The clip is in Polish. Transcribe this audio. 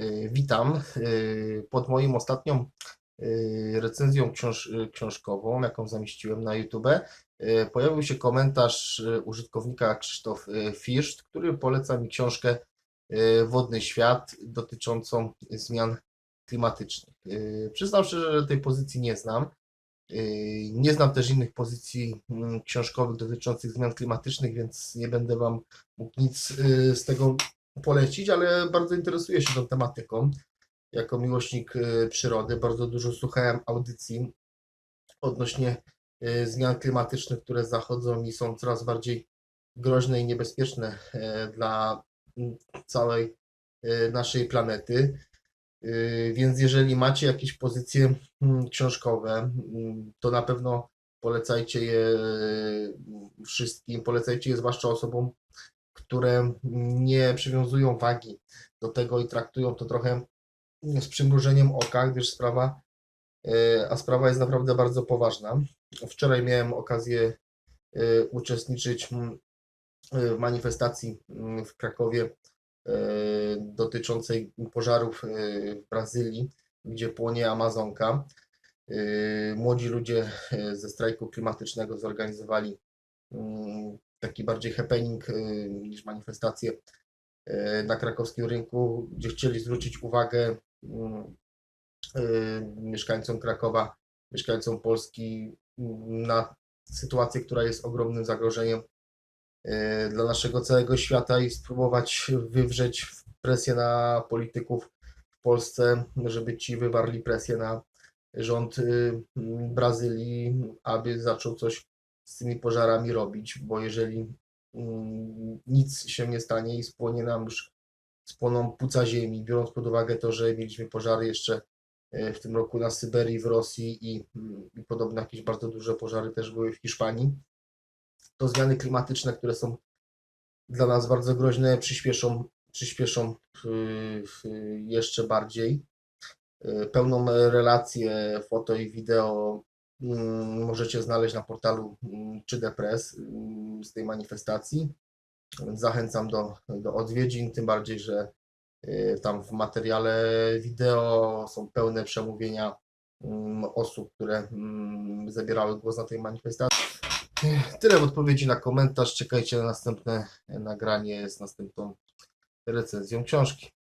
Y, Witam. Y, Pod moim ostatnią y, recenzją książ książkową, jaką zamieściłem na YouTube, pojawił się komentarz użytkownika Krzysztof Fiszt, który poleca mi książkę Wodny Świat dotyczącą zmian klimatycznych. Przyznam szczerze, że tej pozycji nie znam. Nie znam też innych pozycji mm, książkowych dotyczących zmian klimatycznych, więc nie będę Wam mógł nic z tego polecić, ale bardzo interesuję się tą tematyką. Jako miłośnik y, przyrody bardzo dużo słuchałem audycji odnośnie y, zmian klimatycznych, które zachodzą i są coraz bardziej groźne i niebezpieczne e, dla całej e, naszej planety. Y, Więc jeżeli macie jakieś pozycje mm, książkowe, mm, to na pewno polecajcie je y, wszystkim, polecajcie je zwłaszcza osobom, które nie przywiązują wagi do tego i traktują to trochę z przymrużeniem oka, gdyż sprawa, e, a sprawa jest naprawdę bardzo poważna. Wczoraj miałem okazję e, uczestniczyć mm, w manifestacji mm, w Krakowie e, dotyczącej pożarów e, w Brazylii, gdzie płonie Amazonka. E, Młodzi ludzie e, ze strajku klimatycznego zorganizowali mm, taki bardziej happening y, niż manifestację y, na krakowskim rynku, gdzie chcieli zwrócić uwagę y, mieszkańcom Krakowa, mieszkańcom Polski mm, na sytuację, która jest ogromnym zagrożeniem dla naszego całego świata i spróbować wywrzeć presję na polityków w Polsce, żeby ci wywarli presję na rząd Brazylii, aby zaczął coś z tymi pożarami robić, bo jeżeli mm, nic się nie stanie i spłonie nam już, spłoną płuca ziemi, biorąc pod uwagę to, że mieliśmy pożary jeszcze e, w tym roku na Syberii, w Rosji i, mm, i podobno jakieś bardzo duże pożary też były w Hiszpanii, to zmiany klimatyczne, które są dla nas bardzo groźne, przyspieszą, przyspieszą y, jeszcze bardziej. Y, Pełną relację foto i wideo możecie znaleźć na portalu mm, 3D Press mm, z tej manifestacji. Zachęcam do, do odwiedzin, tym bardziej, że y, tam w materiale wideo są pełne przemówienia mm, osób, które mm, zabierały głos na tej manifestacji. Y, Tyle w odpowiedzi na komentarz. Czekajcie na następne nagranie z następną recenzją książki.